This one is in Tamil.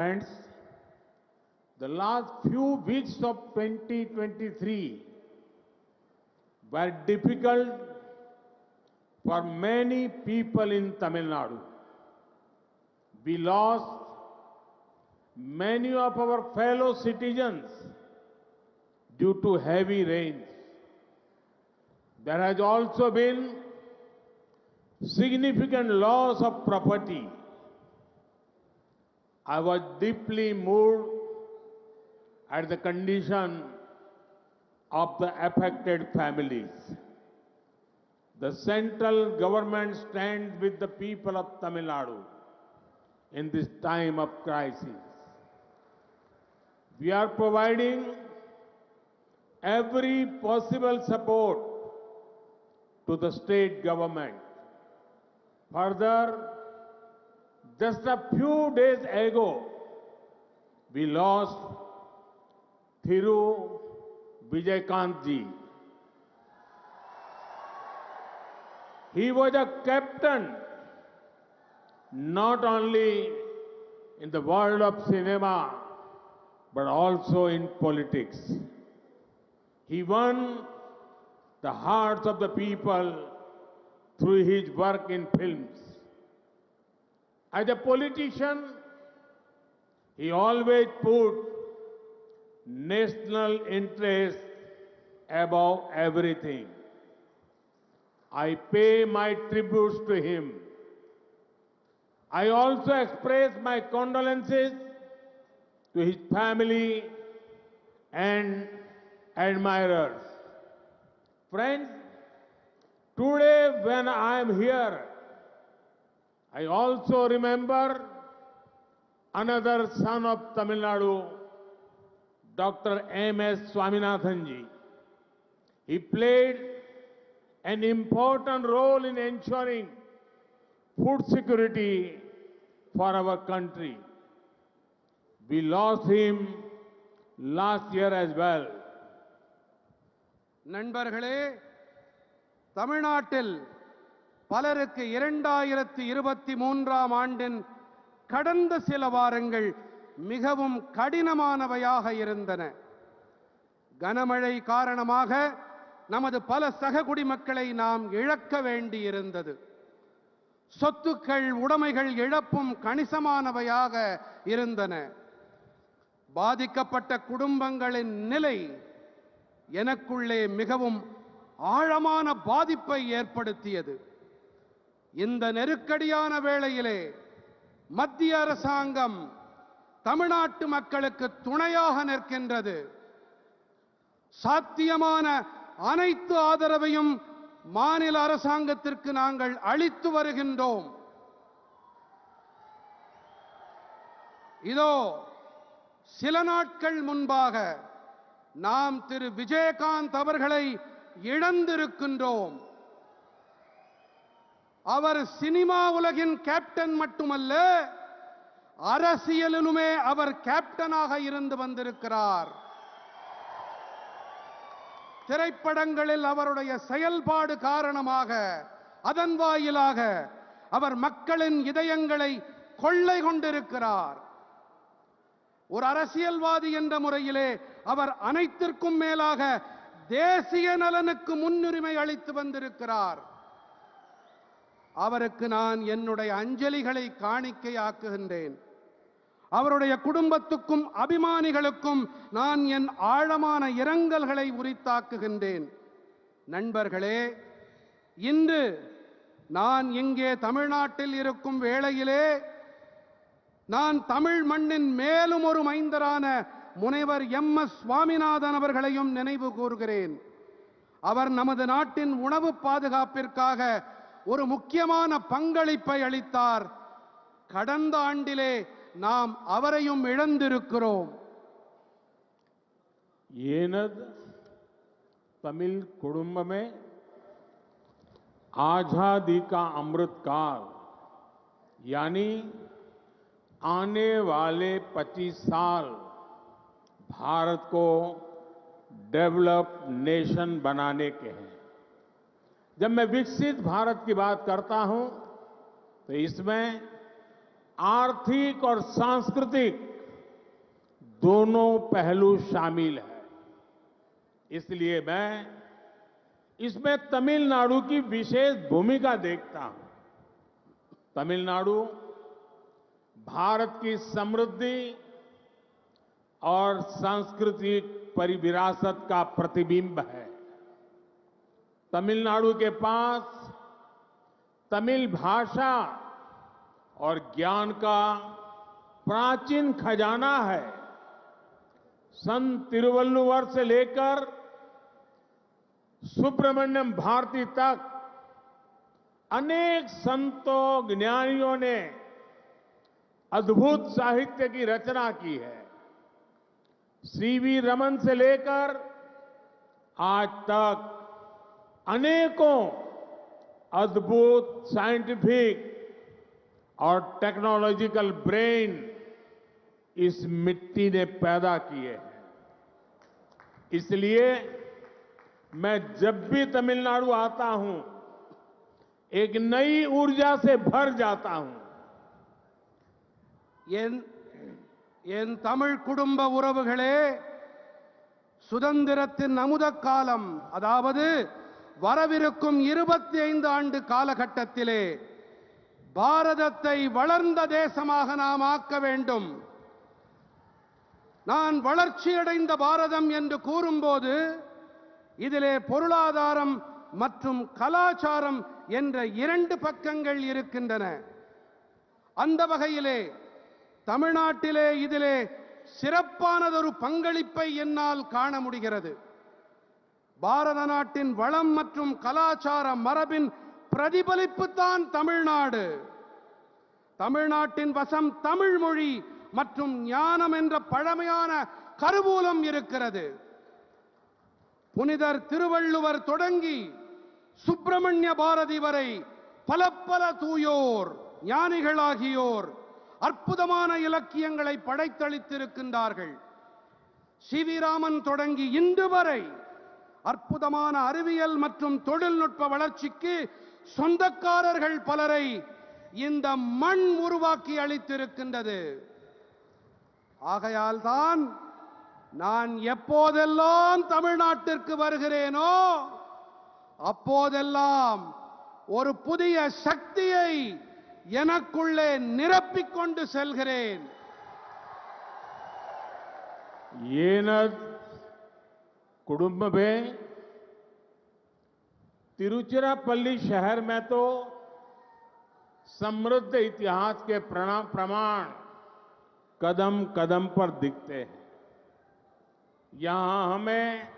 Friends, the last few weeks of 2023 were difficult for many people in Tamil Nadu. We lost many of our fellow citizens due to heavy rains. There has also been significant loss of property. I was deeply moved at the condition of the affected families. The central government stands with the people of Tamil Nadu in this time of crisis. We are providing every possible support to the state government. Further, just a few days ago, we lost Thiru Vijayakant ji. He was a captain not only in the world of cinema but also in politics. He won the hearts of the people through his work in films. As a politician, he always put national interest above everything. I pay my tributes to him. I also express my condolences to his family and admirers. Friends, today when I am here, I also remember another son of Tamil Nadu, Dr. M.S. Swaminathan ji. He played an important role in ensuring food security for our country. We lost him last year as well. நண்பர்களே தமிழ்நாட்டில் பலருக்கு இரண்டாயிரத்தி இருபத்தி மூன்றாம் ஆண்டின் கடந்த சில வாரங்கள் மிகவும் கடினமானவையாக இருந்தன. கனமழை காரணமாக நமது பல சக குடிமக்களை நாம் இழக்க வேண்டியிருந்தது. சொத்துக்கள் உடைமைகள் இழப்பும் கணிசமானவையாக இருந்தன. பாதிக்கப்பட்ட குடும்பங்களின் நிலை எனக்குள்ளே மிகவும் ஆழமான பாதிப்பை ஏற்படுத்தியது. இந்த நெருக்கடியான வேளையிலே மத்திய அரசாங்கம் தமிழ்நாட்டு மக்களுக்கு துணையாக நிற்கின்றது. சாத்தியமான அனைத்து ஆதரவையும் மாநில அரசாங்கத்திற்கு நாங்கள் அளித்து வருகின்றோம். இதோ சில நாட்கள் முன்பாக நாம் திரு விஜயகாந்த் அவர்களை இழந்திருக்கின்றோம். அவர் சினிமா உலகின் கேப்டன் மட்டுமல்ல அரசியலிலுமே அவர் கேப்டனாக இருந்து வந்திருக்கிறார். திரைப்படங்களில் அவருடைய செயல்பாடு காரணமாக அதன் வாயிலாக அவர் மக்களின் இதயங்களை கொள்ளை கொண்டிருக்கிறார். ஒரு அரசியல்வாதி என்ற முறையிலே அவர் அனைத்திற்கும் மேலாக தேசிய நலனுக்கு முன்னுரிமை அளித்து வந்திருக்கிறார். அவருக்கு நான் என்னுடைய அஞ்சலிகளை காணிக்கையாக்குகின்றேன். அவருடைய குடும்பத்துக்கும் அபிமானிகளுக்கும் நான் என் ஆழமான இரங்கல்களை உரித்தாக்குகின்றேன். நண்பர்களே இன்று நான் இங்கே தமிழ்நாட்டில் இருக்கும் வேளையிலே நான் தமிழ் மண்ணின் மேலும் ஒரு மைந்தரான முனைவர் எம். எஸ். சுவாமிநாதன் அவர்களையும் நினைவு கூறுகிறேன். அவர் நமது நாட்டின் உணவு பாதுகாப்பிற்காக ஒரு முக்கியமான பங்களிப்பை அளித்தார் கடந்த ஆண்டிலே நாம் அவரையும் இழந்திருக்கிறோம் येनद तमिल कुटुंब में आजादी का अमृत काल यानी आने वाले 25 साल भारत को डेवलप नेशन बनाने के हैं जब मैं विकसित भारत की बात करता हूँ तो इसमें आर्थिक और सांस्कृतिक दोनों पहलू शामिल है। इसलिए मैं इसमें तमिलनाडु की विशेष भूमिका देखता हूँ। तमिलनाडु भारत की समृद्धि और सांस्कृतिक परिविरासत का प्रतिबिंब है। तमिलनाडु के पास तमिल भाषा और ज्ञान का प्राचीन खजाना है। संत तिरुवल्लुवर से लेकर सुब्रमण्यम भारती तक अनेक संतों, ज्ञानियों ने अद्भुत साहित्य की रचना की है। सीवी रमन से लेकर आज तक अनेकों अद्भुत साइंटिफिक और टेक्नोलॉजिकल ब्रेन इस मिट्टी ने पैदा किए हैं इसलिए मैं जब भी तमिलनाडु आता हूं एक नई ऊर्जा से भर जाता हूं என் என் தமிழ் குடும்ப உறவுகளே சுதந்திரத்தின் அமுத காலம் அதாவது வரவிருக்கும் இருபத்தி ஐந்து ஆண்டு காலகட்டத்திலே பாரதத்தை வளர்ந்த தேசமாக நாம் ஆக்க வேண்டும். நான் வளர்ச்சியடைந்த பாரதம் என்று கூறும்போது இதிலே பொருளாதாரம் மற்றும் கலாச்சாரம் என்ற இரண்டு பக்கங்கள் இருக்கின்றன. அந்த வகையிலே தமிழ்நாட்டிலே இதிலே சிறப்பானதொரு பங்களிப்பை என்னால் காண முடிகிறது. பாரத நாட்டின் வளம் மற்றும் கலாச்சார மரபின் பிரதிபலிப்புத்தான் தமிழ்நாடு. தமிழ்நாட்டின் வசம் தமிழ் மொழி மற்றும் ஞானம் என்ற பழமையான கருவூலம் இருக்கிறது. புனிதர் திருவள்ளுவர் தொடங்கி சுப்பிரமணிய பாரதி வரை பல பல தூயோர் ஞானிகளாகியோர் அற்புதமான இலக்கியங்களை படைத்தளித்திருக்கின்றார்கள். சி வி ராமன் தொடங்கி இன்று வரை அற்புதமான அறிவியல் மற்றும் தொழில்நுட்ப வளர்ச்சிக்கு சொந்தக்காரர்கள் பலரை இந்த மண் உருவாக்கி அளித்திருக்கின்றது. ஆகையால் தான் நான் எப்போதெல்லாம் தமிழ்நாட்டிற்கு வருகிறேனோ அப்போதெல்லாம் ஒரு புதிய சக்தியை எனக்குள்ளே நிரப்பிக்கொண்டு செல்கிறேன். ये में तिरुचिरापल्ली शहर में तो समृद्ध इतिहास के प्रमाण कदम कदम पर दिखते हैं। यहाँ हमें